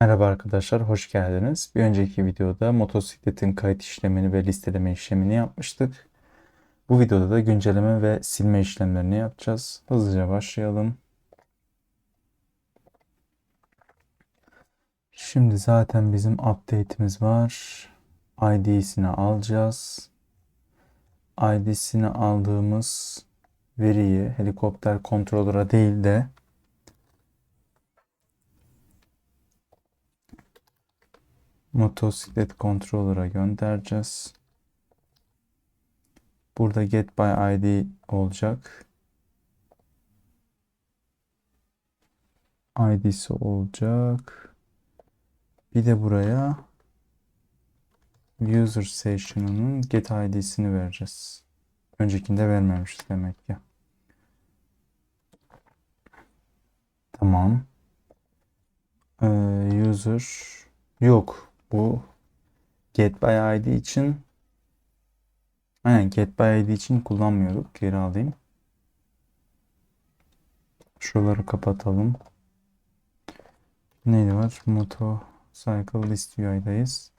Merhaba arkadaşlar, hoş geldiniz. Bir önceki videoda motosikletin kayıt işlemini ve listeleme işlemini yapmıştık. Bu videoda da güncelleme ve silme işlemlerini yapacağız. Hızlıca başlayalım. Şimdi zaten bizim update'imiz var. ID'sini alacağız. ID'sini aldığımız veriyi helikopter controller'a değil de motosiklet controller'a göndereceğiz. Burada get by ID olacak. ID'si olacak. Bir de buraya user session'ının get ID'sini vereceğiz. Öncekinde vermemişiz demek ki. Tamam. Ee, user yok. Bu get by ID için Aynen get by ID için kullanmıyorduk. Geri alayım. Şuraları kapatalım. Neydi var? Motorcycle list UI'dayız.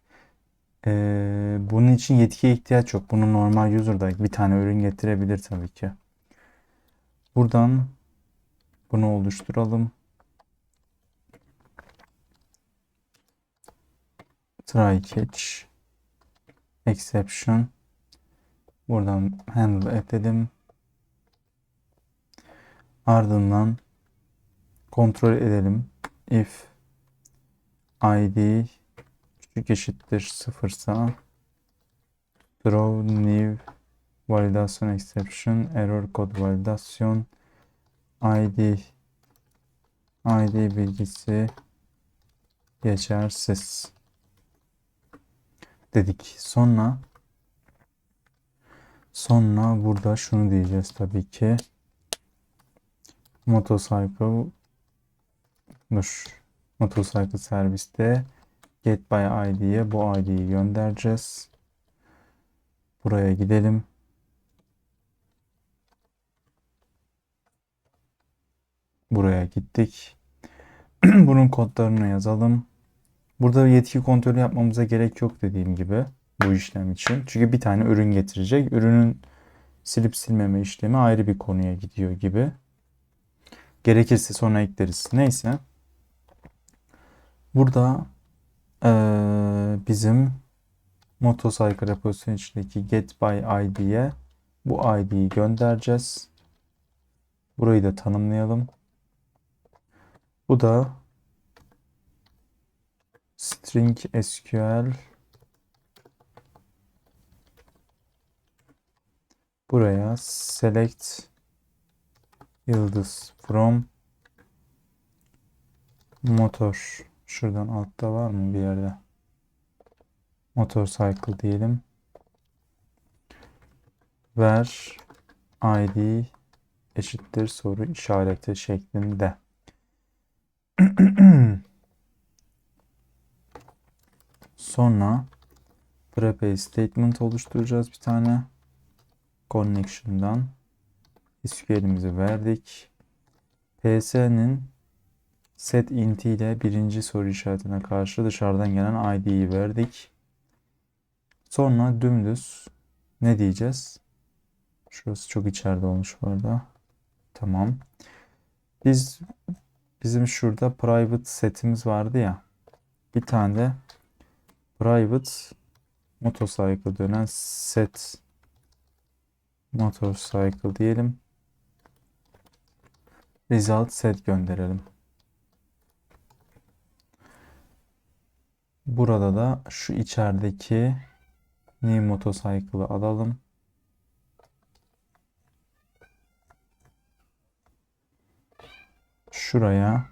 Ee, bunun için yetkiye ihtiyaç yok. Bunu normal user'da bir tane ürün getirebilir tabii ki. Buradan bunu oluşturalım. Try catch exception buradan handle edelim. Ardından kontrol edelim. If id küçük eşittir sıfırsa throw new validasyon exception error code validasyon id id bilgisi geçersiz dedik. Sonra sonra burada şunu diyeceğiz tabii ki. Motorcycle dur. Motorcycle serviste get by id'ye bu id'yi göndereceğiz. Buraya gidelim. Buraya gittik. Bunun kodlarını yazalım. Burada yetki kontrolü yapmamıza gerek yok dediğim gibi bu işlem için. Çünkü bir tane ürün getirecek. Ürünün silip silmeme işlemi ayrı bir konuya gidiyor gibi. Gerekirse sonra ekleriz. Neyse. Burada ee, bizim motocycle repository içindeki get by id'ye bu id'yi göndereceğiz. Burayı da tanımlayalım. Bu da string SQL buraya select yıldız from motor. Şuradan altta var mı bir yerde? Motorcycle diyelim. Ver id eşittir soru işareti şeklinde Sonra prepare statement oluşturacağız bir tane. Connection'dan SQL'imizi verdik. PS'nin set int ile birinci soru işaretine karşı dışarıdan gelen id'yi verdik. Sonra dümdüz ne diyeceğiz? Şurası çok içeride olmuş bu arada. Tamam. Biz bizim şurada private setimiz vardı ya. Bir tane de private motorcycle dönen set motorcycle diyelim. Result set gönderelim. Burada da şu içerideki new motorcycle'ı alalım. Şuraya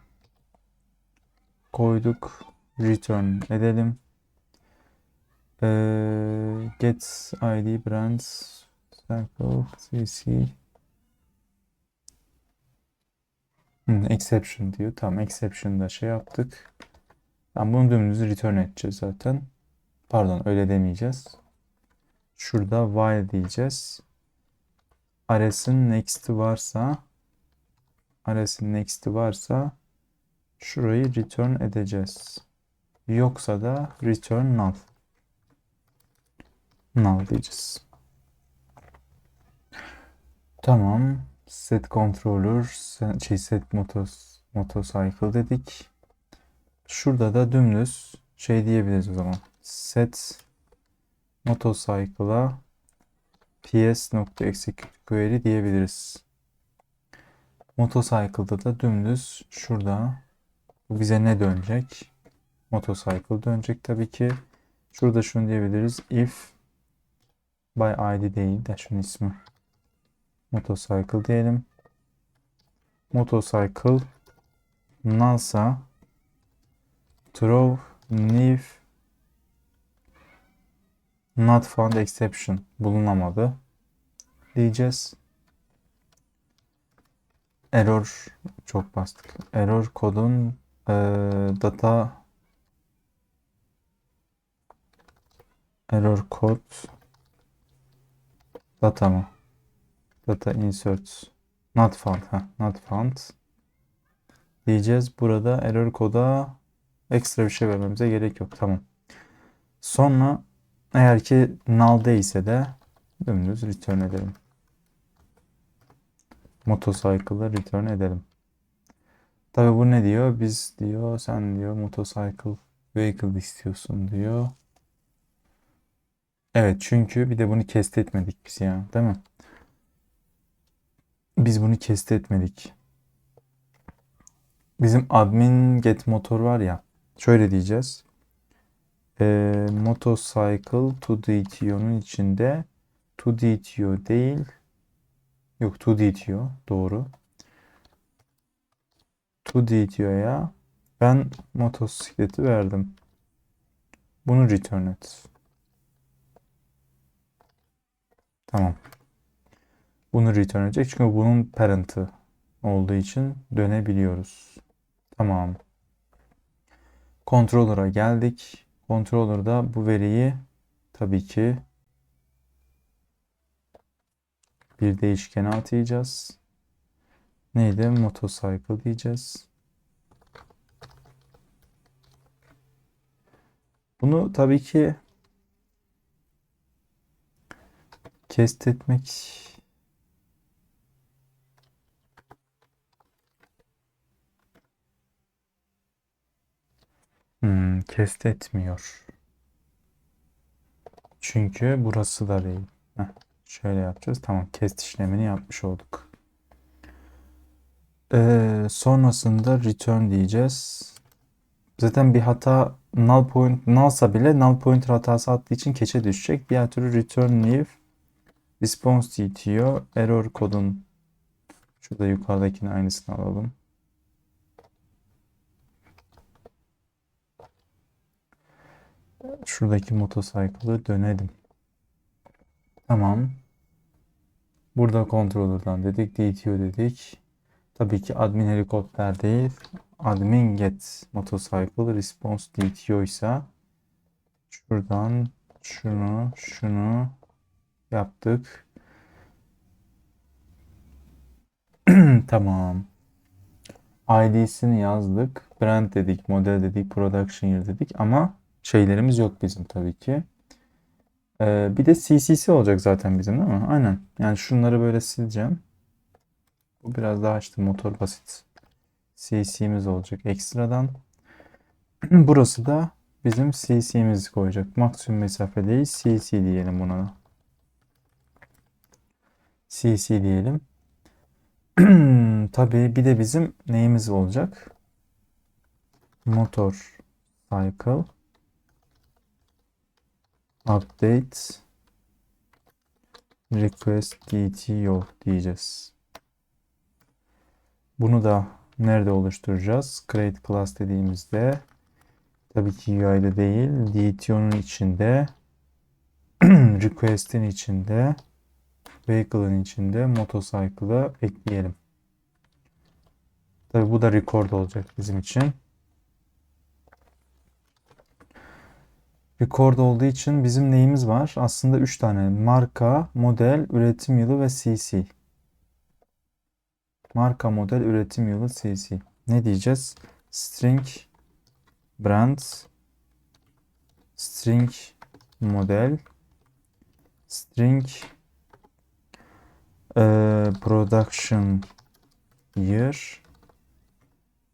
koyduk. Return edelim. Ee, get id brands circle cc hmm, exception diyor. Tamam exception'da şey yaptık. Tamam bunu dümdüz return edeceğiz zaten. Pardon öyle demeyeceğiz. Şurada while diyeceğiz. Ares'in next'i varsa Ares'in next'i varsa şurayı return edeceğiz. Yoksa da return null. Null diyeceğiz. Tamam. Set controller, şey set motos, motorcycle dedik. Şurada da dümdüz şey diyebiliriz o zaman. Set motorcycle'a ps.execute query diyebiliriz. Motorcycle'da da dümdüz şurada bu bize ne dönecek? Motorcycle dönecek tabii ki. Şurada şunu diyebiliriz. If by id değil de şunun ismi. Motorcycle diyelim. Motorcycle nullsa throw new not found exception bulunamadı diyeceğiz. Error çok bastık. Error kodun eee, data error kod data mı? Data insert not found. Ha, not found diyeceğiz. Burada error koda ekstra bir şey vermemize gerek yok. Tamam. Sonra eğer ki null değilse de dümdüz return edelim. Motorcycle'ı return edelim. Tabi bu ne diyor? Biz diyor sen diyor motorcycle vehicle istiyorsun diyor. Evet çünkü bir de bunu kest etmedik biz ya değil mi? Biz bunu kest etmedik. Bizim admin get motor var ya. Şöyle diyeceğiz. Ee, motorcycle to DTO'nun içinde to DTO değil. Yok to DTO doğru. To DTO'ya ben motosikleti verdim. Bunu return et. Tamam. Bunu return edecek çünkü bunun parent'ı olduğu için dönebiliyoruz. Tamam. Controller'a geldik. Controller'da bu veriyi tabii ki bir değişkene atayacağız. Neydi? Motorcycle diyeceğiz. Bunu tabii ki kest etmek Hmm, kest etmiyor. Çünkü burası da değil. Heh, şöyle yapacağız. Tamam, kest işlemini yapmış olduk. Ee, sonrasında return diyeceğiz. Zaten bir hata null point nullsa bile null pointer hatası attığı için keçe düşecek. Diğer türlü return new response DTO error kodun şurada yukarıdakinin aynısını alalım. Şuradaki motosikletı dönelim. Tamam. Burada controller'dan dedik, DTO dedik. Tabii ki admin helikopter değil. Admin get motorcycle response DTO ise şuradan şunu şunu yaptık. Tamam. ID'sini yazdık. Brand dedik, model dedik, production year dedik ama şeylerimiz yok bizim tabii ki. Ee, bir de CCC olacak zaten bizim değil mi? Aynen. Yani şunları böyle sileceğim. Bu biraz daha işte motor basit. CC'miz olacak ekstradan. Burası da bizim CC'mizi koyacak. Maksimum mesafe değil CC diyelim buna da. CC diyelim. Tabii bir de bizim neyimiz olacak? Motor cycle update request DTO diyeceğiz. Bunu da nerede oluşturacağız? Create class dediğimizde tabii ki UI'de değil DTO'nun içinde request'in içinde vehicle'ın içinde motorcycle'ı ekleyelim. Tabii bu da record olacak bizim için. Record olduğu için bizim neyimiz var? Aslında 3 tane marka, model, üretim yılı ve CC. Marka, model, üretim yılı, CC. Ne diyeceğiz? String brand string model string eee, production year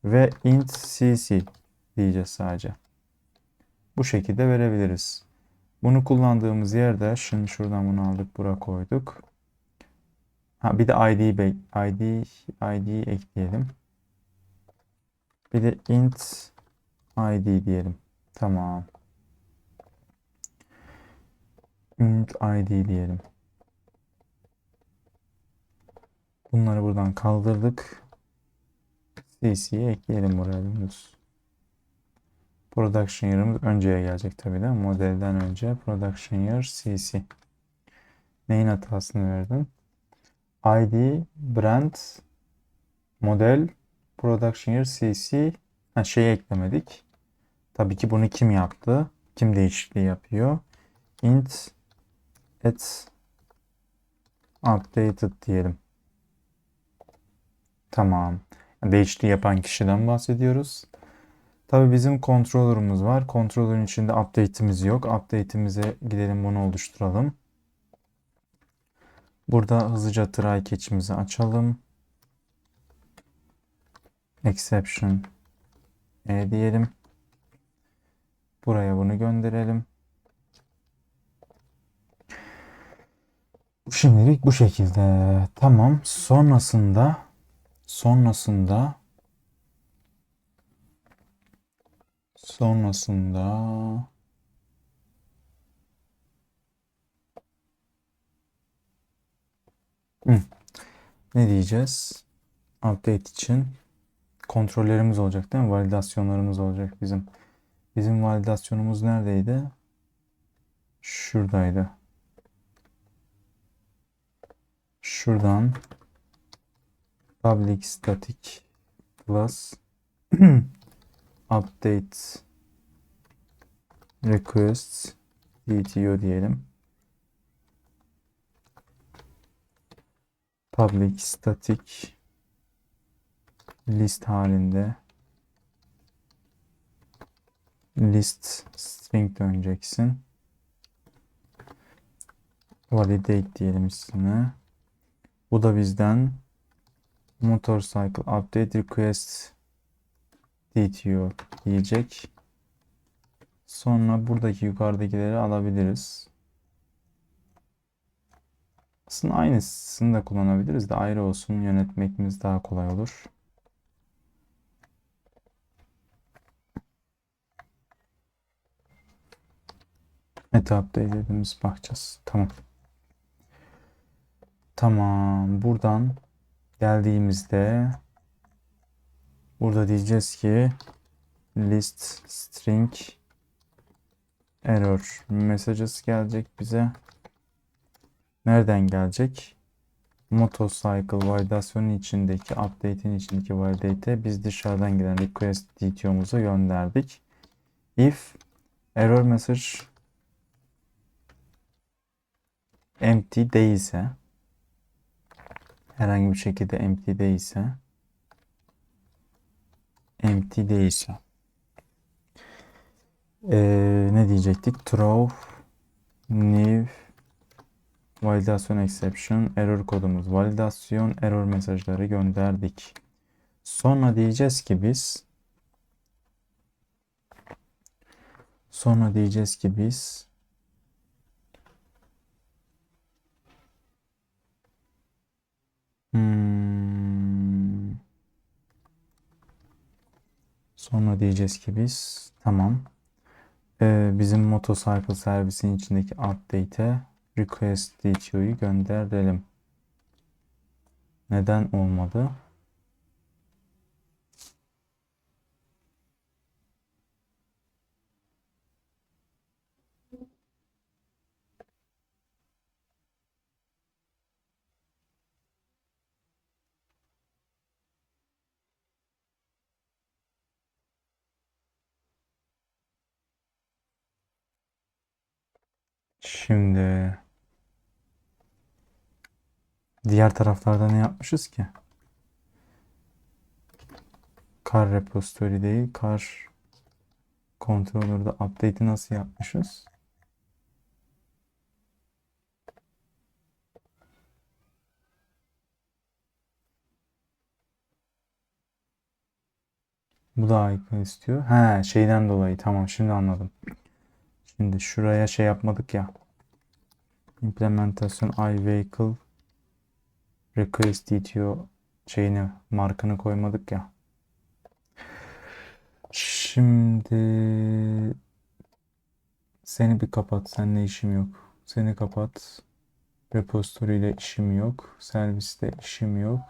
ve int cc diyeceğiz sadece. Bu şekilde verebiliriz. Bunu kullandığımız yerde şimdi şuradan bunu aldık buraya koyduk. Ha bir de ID ID ID ekleyelim. Bir de int ID diyelim. Tamam. int ID diyelim. Bunları buradan kaldırdık. CC'yi ekleyelim buraya. Production year'ımız önceye gelecek tabii de. Modelden önce production year CC. Neyin hatasını verdim? ID, brand, model, production year CC. Ha, şeyi eklemedik. Tabii ki bunu kim yaptı? Kim değişikliği yapıyor? int at updated diyelim. Tamam. Değişikliği yapan kişiden bahsediyoruz. Tabii bizim controller'ımız var. Controller'ın içinde update'imiz yok. Update'imize gidelim bunu oluşturalım. Burada hızlıca try catch'imizi açalım. Exception e diyelim. Buraya bunu gönderelim. Şimdilik bu şekilde. Tamam. Sonrasında sonrasında sonrasında Hı. ne diyeceğiz? Update için kontrollerimiz olacak değil mi? Validasyonlarımız olacak bizim. Bizim validasyonumuz neredeydi? Şuradaydı. Şuradan public static plus update requests DTO diyelim. Public static list halinde list string döneceksin. Validate diyelim üstüne. Bu da bizden motorcycle update request DTO diyecek. Sonra buradaki yukarıdakileri alabiliriz. Aslında aynısını da kullanabiliriz de ayrı olsun yönetmekimiz daha kolay olur. Meta update dediğimiz bakacağız. Tamam. Tamam. Buradan geldiğimizde burada diyeceğiz ki list string error messages gelecek bize. Nereden gelecek? Motorcycle validasyonun içindeki update'in içindeki validate'e biz dışarıdan gelen request DTO'muzu gönderdik. If error message empty değilse herhangi bir şekilde empty değilse empty değilse ee, ne diyecektik? Throw new validasyon exception error kodumuz validasyon error mesajları gönderdik. Sonra diyeceğiz ki biz sonra diyeceğiz ki biz Hmm. Sonra diyeceğiz ki biz tamam. Ee, bizim motorcycle servisin içindeki update'e request DTO'yu gönderelim. Neden olmadı? Şimdi diğer taraflarda ne yapmışız ki? Car repository değil, car Controller'da update'i nasıl yapmışız? Bu da icon istiyor. He şeyden dolayı tamam şimdi anladım. Şimdi şuraya şey yapmadık ya. Implementasyon iVehicle request DTO şeyini markını koymadık ya. Şimdi seni bir kapat. Seninle işim yok. Seni kapat. Repository ile işim yok. Serviste işim yok.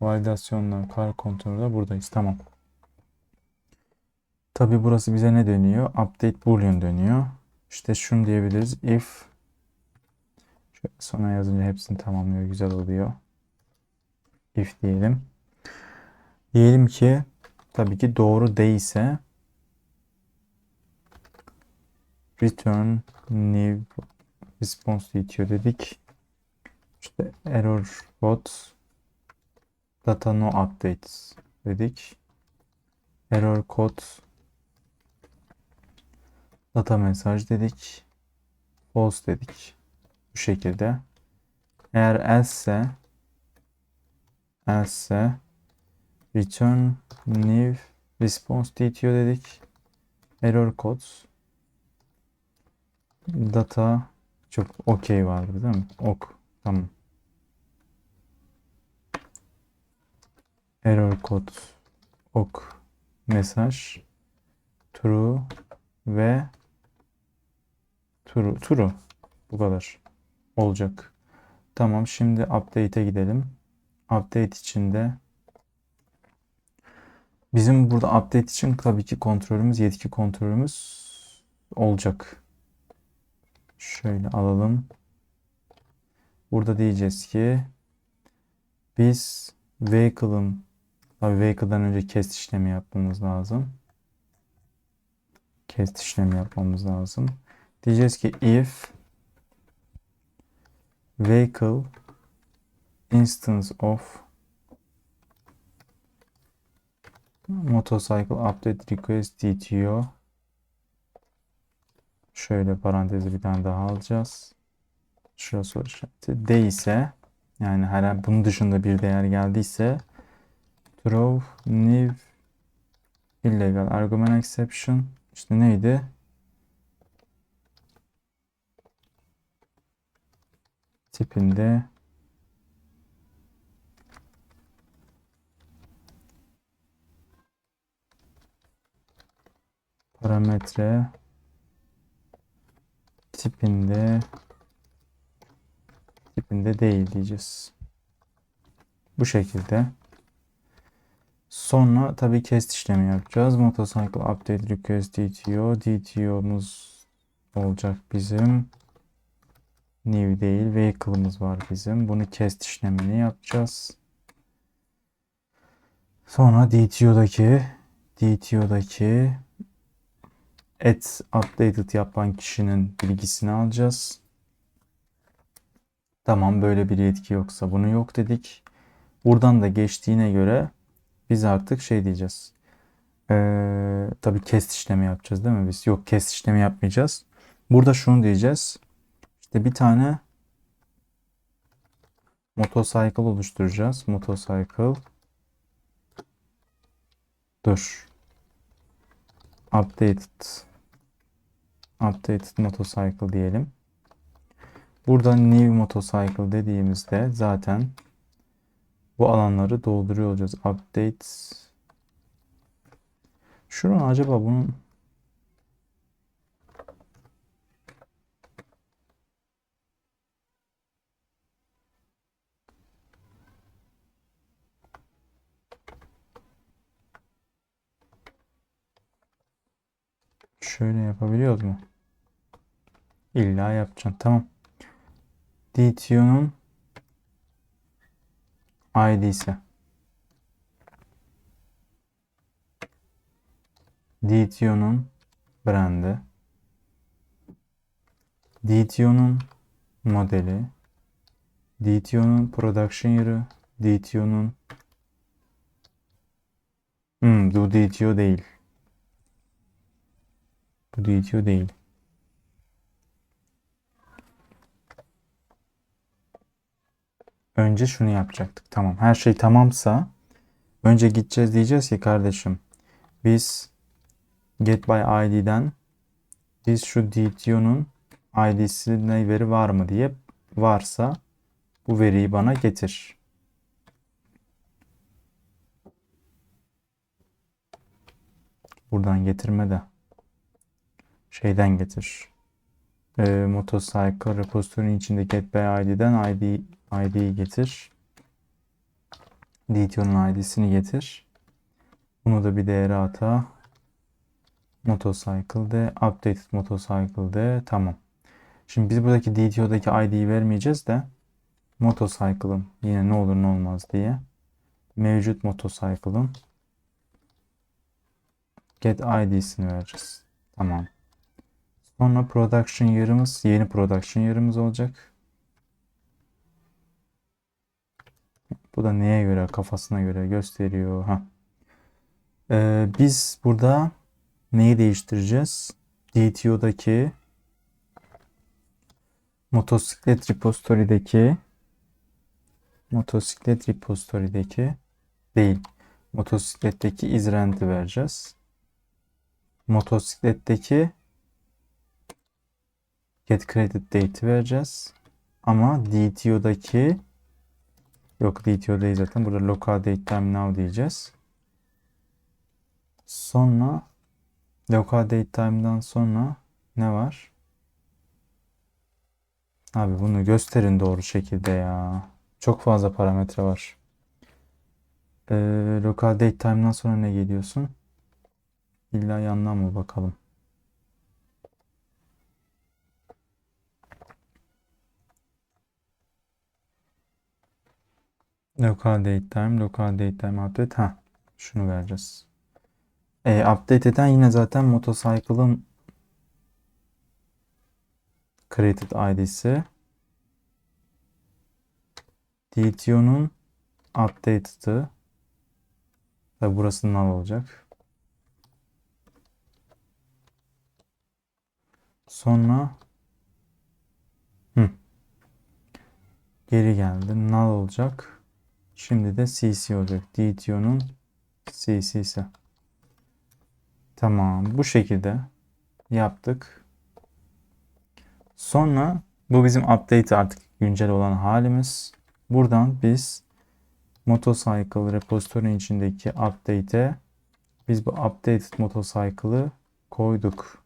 Validasyonla kar kontrolde buradayız. Tamam. Tabi burası bize ne dönüyor? Update boolean dönüyor. İşte şunu diyebiliriz. If şöyle sona yazınca hepsini tamamlıyor. Güzel oluyor. If diyelim. Diyelim ki tabii ki doğru değilse return new response diyor dedik. İşte error bot data no updates dedik. Error code data mesaj dedik. False dedik. Bu şekilde. Eğer else else return new response diyor dedik. Error codes data çok okey vardı değil mi? Ok. Tamam. Error code ok mesaj true ve true true bu kadar olacak. Tamam şimdi update'e gidelim. Update içinde bizim burada update için tabii ki kontrolümüz, yetki kontrolümüz olacak. Şöyle alalım. Burada diyeceğiz ki biz vehicle'ın tabii vehicle'dan önce cast işlemi yapmamız lazım. Cast işlemi yapmamız lazım. Diyeceğiz ki if vehicle instance of motorcycle update request DTO şöyle parantezi bir tane daha alacağız. Şuraya soru işareti değilse yani her bunun dışında bir değer geldiyse throw new illegal argument exception işte neydi? Tipinde parametre tipinde tipinde değil diyeceğiz. Bu şekilde. Sonra tabii cast işlemi yapacağız. Motorcycle update request DTO. DTO'muz olacak bizim. New değil. Vehicle'ımız var bizim. Bunu cast işlemini yapacağız. Sonra DTO'daki DTO'daki at updated yapan kişinin bilgisini alacağız. Tamam böyle bir yetki yoksa bunu yok dedik. Buradan da geçtiğine göre biz artık şey diyeceğiz. Ee, tabii cast işlemi yapacağız değil mi biz? Yok cast işlemi yapmayacağız. Burada şunu diyeceğiz. İşte bir tane motorcycle oluşturacağız. Motorcycle dur. Updated updated motorcycle diyelim. Burada new motorcycle dediğimizde zaten bu alanları dolduruyor olacağız. Update Şuradan acaba bunun Şöyle yapabiliyoruz mu? İlla yapacaksın. Tamam. DTO'nun ID'si. DTO'nun brandi. DTO'nun modeli. DTO'nun production yeri. DTO'nun Hmm, bu DTO değil. Bu DTO değil. Önce şunu yapacaktık. Tamam. Her şey tamamsa önce gideceğiz diyeceğiz ki kardeşim biz get by id'den biz şu DTO'nun id'sine veri var mı diye varsa bu veriyi bana getir. Buradan getirme de şeyden getir. E, motorcycle repository'nin içindeki get by id'den id id'yi getir. DTO'nun id'sini getir. Bunu da bir değere ata. Motorcycle de updated motorcycle de tamam. Şimdi biz buradaki DTO'daki ID'yi vermeyeceğiz de motorcycle'ın yine ne olur ne olmaz diye mevcut motorcycle'ın get ID'sini vereceğiz. Tamam. Sonra production yerimiz yeni production yerimiz olacak. Bu da neye göre kafasına göre gösteriyor. Ha. Ee, biz burada neyi değiştireceğiz? DTO'daki motosiklet repository'deki motosiklet repository'deki değil motosikletteki izrenti vereceğiz. Motosikletteki get vereceğiz. Ama DTO'daki yok DTO değil zaten. Burada local diyeceğiz. Sonra local date time'dan sonra ne var? Abi bunu gösterin doğru şekilde ya. Çok fazla parametre var. Ee, local date time'dan sonra ne geliyorsun? İlla yandan mı bakalım? Local date time, local date time update. Ha, şunu vereceğiz. E, update eden yine zaten motorcycle'ın created id'si. DTO'nun updated'ı. Tabi burası null olacak. Sonra Hı. geri geldi. Null olacak. Şimdi de CC olacak. DTO'nun CC'si. Tamam. Bu şekilde yaptık. Sonra bu bizim update artık güncel olan halimiz. Buradan biz motorcycle repository'nin içindeki update'e biz bu updated motorcycle'ı koyduk.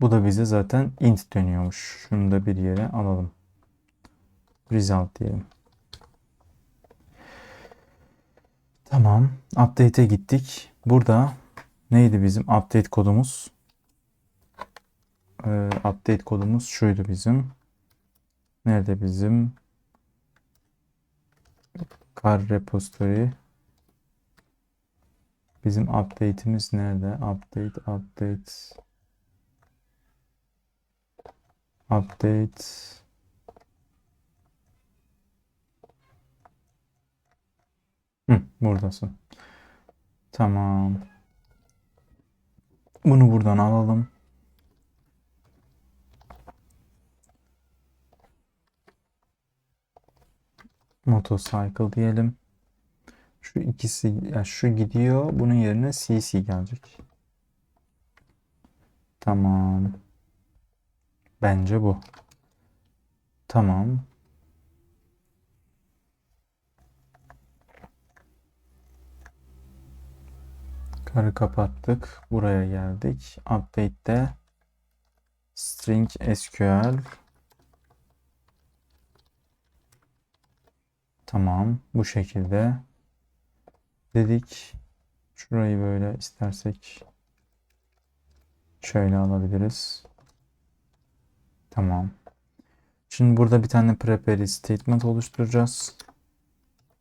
Bu da bize zaten int dönüyormuş. Şunu da bir yere alalım. Result diyelim. Tamam. Update'e gittik. Burada neydi bizim update kodumuz? Ee, update kodumuz şuydu bizim. Nerede bizim? Car repository. Bizim update'imiz nerede? Update, update. Update. Hı, buradasın. Tamam. Bunu buradan alalım. Motorcycle diyelim. Şu ikisi yani şu gidiyor. Bunun yerine CC gelecek. Tamam. Bence bu. Tamam. Karı kapattık. Buraya geldik. Update'de string SQL Tamam. Bu şekilde dedik. Şurayı böyle istersek şöyle alabiliriz. Tamam. Şimdi burada bir tane prepare statement oluşturacağız.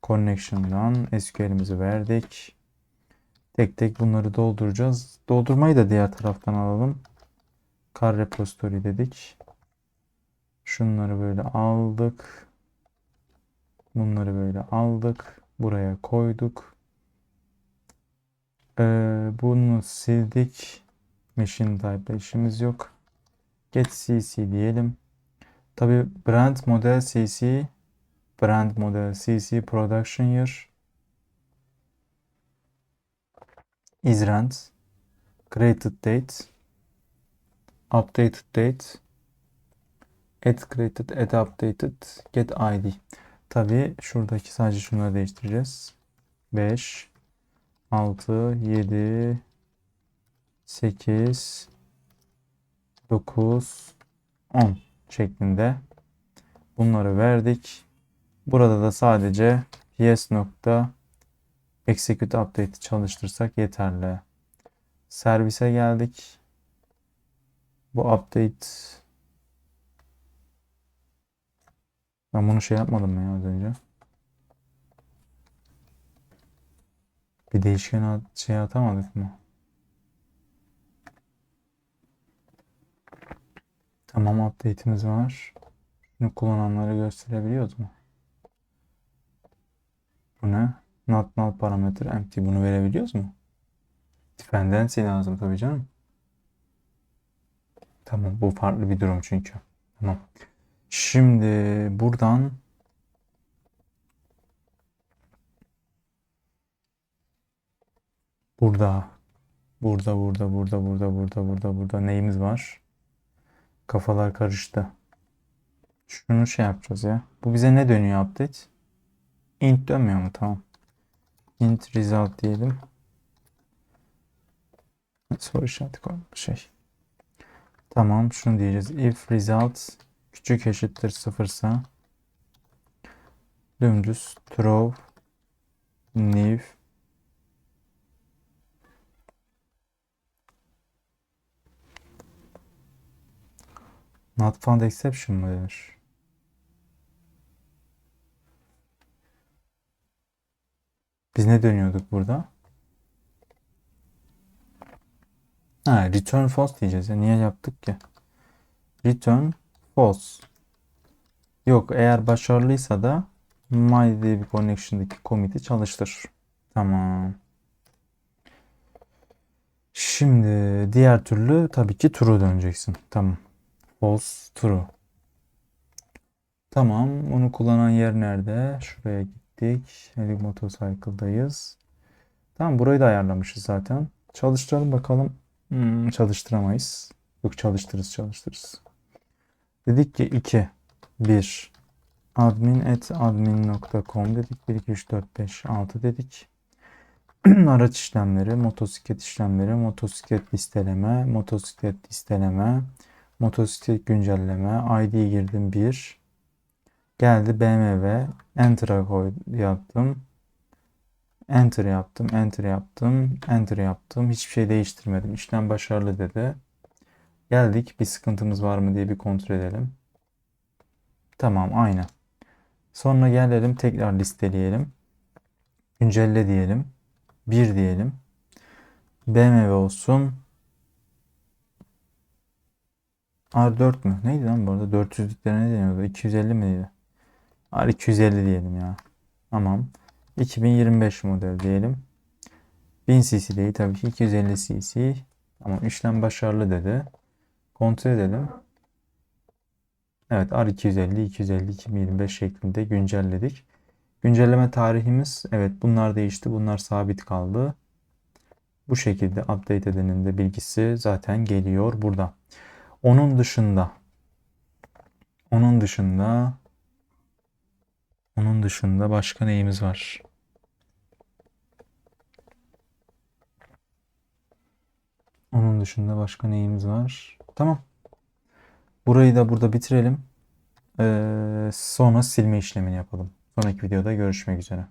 Connection'dan SQL'imizi verdik. Tek tek bunları dolduracağız. Doldurmayı da diğer taraftan alalım. Car repository dedik. Şunları böyle aldık. Bunları böyle aldık. Buraya koyduk. Ee, bunu sildik. Machine type'la işimiz yok. Get CC diyelim. Tabi brand model CC brand model CC production year is rent created date updated date add created add updated get ID tabi şuradaki sadece şunları değiştireceğiz 5 6 7 8 9 10 şeklinde bunları verdik. Burada da sadece ps nokta execute update'i çalıştırsak yeterli. Servise geldik. Bu update ben bunu şey yapmadım ya az önce? Bir değişken at- şey atamadık mı? Tamam update'imiz var. Bunu kullananları gösterebiliyoruz mu? Bu ne? Not null parametre empty. Bunu verebiliyoruz mu? Dependency lazım tabii canım. Tamam bu farklı bir durum çünkü. Tamam. Şimdi buradan burada burada burada burada burada burada burada burada neyimiz var? Kafalar karıştı. Şunu şey yapacağız ya. Bu bize ne dönüyor update? Int dönmüyor mu? Tamam. Int result diyelim. Soru işareti koy şey. Tamam şunu diyeceğiz. If result küçük eşittir sıfırsa dümdüz throw new not found exception mı denir? Biz ne dönüyorduk burada? Ha, return false diyeceğiz ya. Niye yaptık ki? Return false. Yok eğer başarılıysa da my diye connection'daki commit'i çalıştır. Tamam. Şimdi diğer türlü tabii ki true döneceksin. Tamam. False true. Tamam. Onu kullanan yer nerede? Şuraya gittik. Elite Motorcycle'dayız. Tamam burayı da ayarlamışız zaten. Çalıştıralım bakalım. Hmm, çalıştıramayız. Yok çalıştırırız çalıştırırız. Dedik ki 2 1 admin at admin.com dedik. 1 2 3 4 5 6 dedik. Araç işlemleri, motosiklet işlemleri, motosiklet listeleme, motosiklet listeleme, motosiklet güncelleme, ID girdim 1. Geldi BMW. Enter'a koy yaptım. Enter yaptım, enter yaptım, enter yaptım. Hiçbir şey değiştirmedim. İşlem başarılı dedi. Geldik. Bir sıkıntımız var mı diye bir kontrol edelim. Tamam, aynı. Sonra gelelim tekrar listeleyelim. Güncelle diyelim. 1 diyelim. BMW olsun. R4 mü? Neydi lan bu arada? 400'lüklere ne deniyordu? 250 miydi? R250 diyelim ya. Tamam. 2025 model diyelim. 1000 cc değil tabii ki 250 cc. Tamam işlem başarılı dedi. Kontrol edelim. Evet R250 250 2025 şeklinde güncelledik. Güncelleme tarihimiz evet bunlar değişti. Bunlar sabit kaldı. Bu şekilde update edenin de bilgisi zaten geliyor burada. Onun dışında onun dışında onun dışında başka neyimiz var? Onun dışında başka neyimiz var? Tamam. Burayı da burada bitirelim. Ee, sonra silme işlemini yapalım. Sonraki videoda görüşmek üzere.